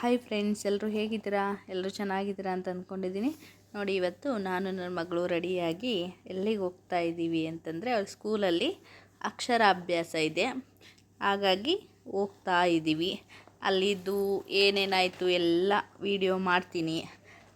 Hi friends ಎಲ್ಲರೂ ಹೇಗಿದ್ದೀರಾ? ಎಲ್ಲರೂ ಚೆನ್ನಾಗಿದ್ದೀರಾ ಅಂತ ಅಂದ್ಕೊಂಡಿದ್ದೀನಿ. ನೋಡಿ, ಇವತ್ತು ನಾನು ನನ್ನ ಮಗಳು ರೆಡಿಯಾಗಿ ಎಲ್ಲಿಗೆ ಹೋಗ್ತಾ ಇದ್ದೀವಿ ಅಂತಂದರೆ ಅವ್ರ ಸ್ಕೂಲಲ್ಲಿ ಅಕ್ಷರಾಭ್ಯಾಸ ಇದೆ. ಹಾಗಾಗಿ ಹೋಗ್ತಾ ಇದ್ದೀವಿ. ಅಲ್ಲಿದ್ದು ಏನೇನಾಯಿತು ಎಲ್ಲ ವಿಡಿಯೋ ಮಾಡ್ತೀನಿ.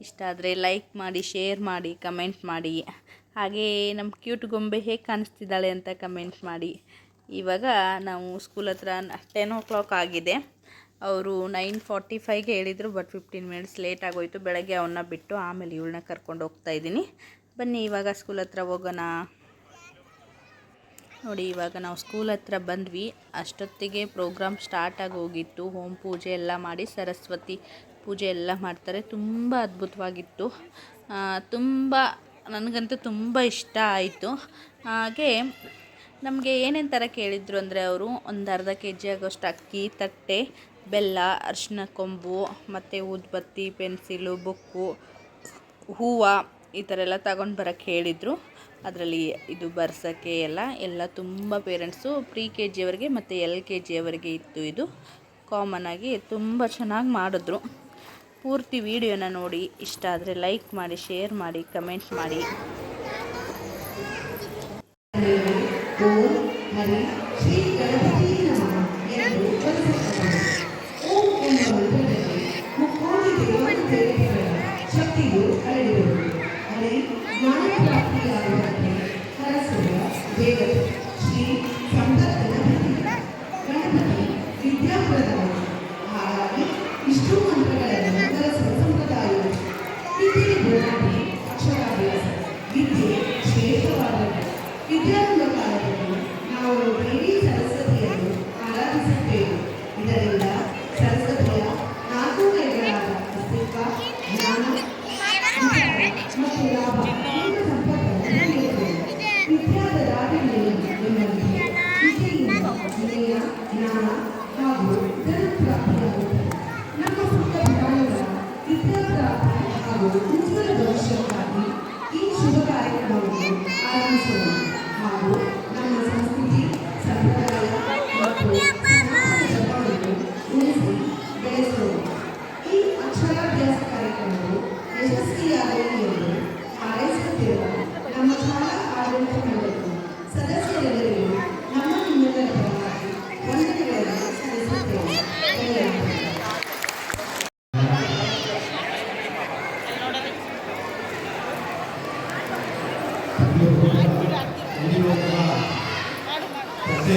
ಇಷ್ಟ ಆದರೆ ಲೈಕ್ ಮಾಡಿ ಶೇರ್ ಮಾಡಿ ಕಮೆಂಟ್ ಮಾಡಿ. ಹಾಗೇ ನಮ್ಮ ಕ್ಯೂಟ್ ಗೊಂಬೆ ಹೇಗೆ ಕಾಣಿಸ್ತಿದ್ದಾಳೆ ಅಂತ ಕಮೆಂಟ್ ಮಾಡಿ. ಇವಾಗ ನಾವು ಸ್ಕೂಲ್ ಹತ್ರ ಟೆನ್ ಓ ಕ್ಲಾಕ್ ಆಗಿದೆ. ಅವರು ನೈನ್ ಫಾರ್ಟಿ ಫೈವ್ಗೆ ಹೇಳಿದರು ಬಟ್ ಫಿಫ್ಟೀನ್ ಮಿನಿಟ್ಸ್ ಲೇಟ್ ಆಗೋಯಿತು. ಬೆಳಗ್ಗೆ ಅವನ್ನ ಬಿಟ್ಟು ಆಮೇಲೆ ಇವಳನ್ನ ಕರ್ಕೊಂಡು ಹೋಗ್ತಾ ಇದ್ದೀನಿ. ಬನ್ನಿ, ಇವಾಗ ಸ್ಕೂಲ್ ಹತ್ರ ಹೋಗೋಣ. ನೋಡಿ, ಇವಾಗ ನಾವು ಸ್ಕೂಲ್ ಹತ್ರ ಬಂದ್ವಿ. ಅಷ್ಟೊತ್ತಿಗೆ ಪ್ರೋಗ್ರಾಮ್ ಸ್ಟಾರ್ಟ್ ಆಗಿ ಹೋಗಿತ್ತು. ಹೋಮ್ ಪೂಜೆ ಎಲ್ಲ ಮಾಡಿ ಸರಸ್ವತಿ ಪೂಜೆ ಎಲ್ಲ ಮಾಡ್ತಾರೆ. ತುಂಬ ಅದ್ಭುತವಾಗಿತ್ತು. ತುಂಬ, ನನಗಂತೂ ತುಂಬ ಇಷ್ಟ ಆಯಿತು. ಹಾಗೆ ನಮಗೆ ಏನೇನು ಥರ ಕೇಳಿದ್ರು ಅಂದರೆ, ಅವರು ಒಂದು ಅರ್ಧ ಕೆ ಜಿ ಆಗೋಷ್ಟು ಅಕ್ಕಿ, ತಟ್ಟೆ ಬೆಲ್ಲ ಅರಿಶಿನ ಕೊಂಬು, ಮತ್ತು ಊದ್ಬತ್ತಿ, ಪೆನ್ಸಿಲು, ಬುಕ್ಕು, ಹೂವು ಈ ಥರ ಎಲ್ಲ ತಗೊಂಡು ಬರೋಕ್ಕೆ ಹೇಳಿದರು. ಅದರಲ್ಲಿ ಇದು ಬರ್ಸೋಕ್ಕೆ ಎಲ್ಲ ಎಲ್ಲ ತುಂಬ ಪೇರೆಂಟ್ಸು ಪ್ರಿ ಕೆ ಜಿಯವರಿಗೆ ಮತ್ತು ಎಲ್ ಕೆ ಜಿಯವರಿಗೆ ಇತ್ತು ಇದು. ಕಾಮನ್ ಆಗಿ ತುಂಬ ಚೆನ್ನಾಗಿ ಮಾಡಿದ್ರು. ಪೂರ್ತಿ ವಿಡಿಯೋನ ನೋಡಿ, ಇಷ್ಟ ಆದರೆ ಲೈಕ್ ಮಾಡಿ ಶೇರ್ ಮಾಡಿ ಕಮೆಂಟ್ ಮಾಡಿ. ಹರಿ ಜ್ಞಾನ ಪ್ರಾಪ್ತಿಯಾಗುವಂತೆ ಹರಸುವ ದೇವತೆ ಶ್ರೀ ಸಂಪತ್ ಗಣಪತಿ ವಿದ್ಯಾಪ್ರದಾನ ಹಾಗಾಗಿ ಇಷ್ಟು ಮಂತ್ರಗಳನ್ನು ಹರಸುವ ಸಂಪ್ರದಾಯವಿದೆ ವಿದ್ಯೆ ಬೋಧನೆ ಅಕ್ಷರಾಭ್ಯಾಸ ವಿದ್ಯೆ ಶ್ರೇಷ್ಠವಾದದ್ದು ವಿದ್ಯಾರಂಭ ವಿದ್ಯಾದ ದಾರಿಯಲ್ಲಿ ప్రతి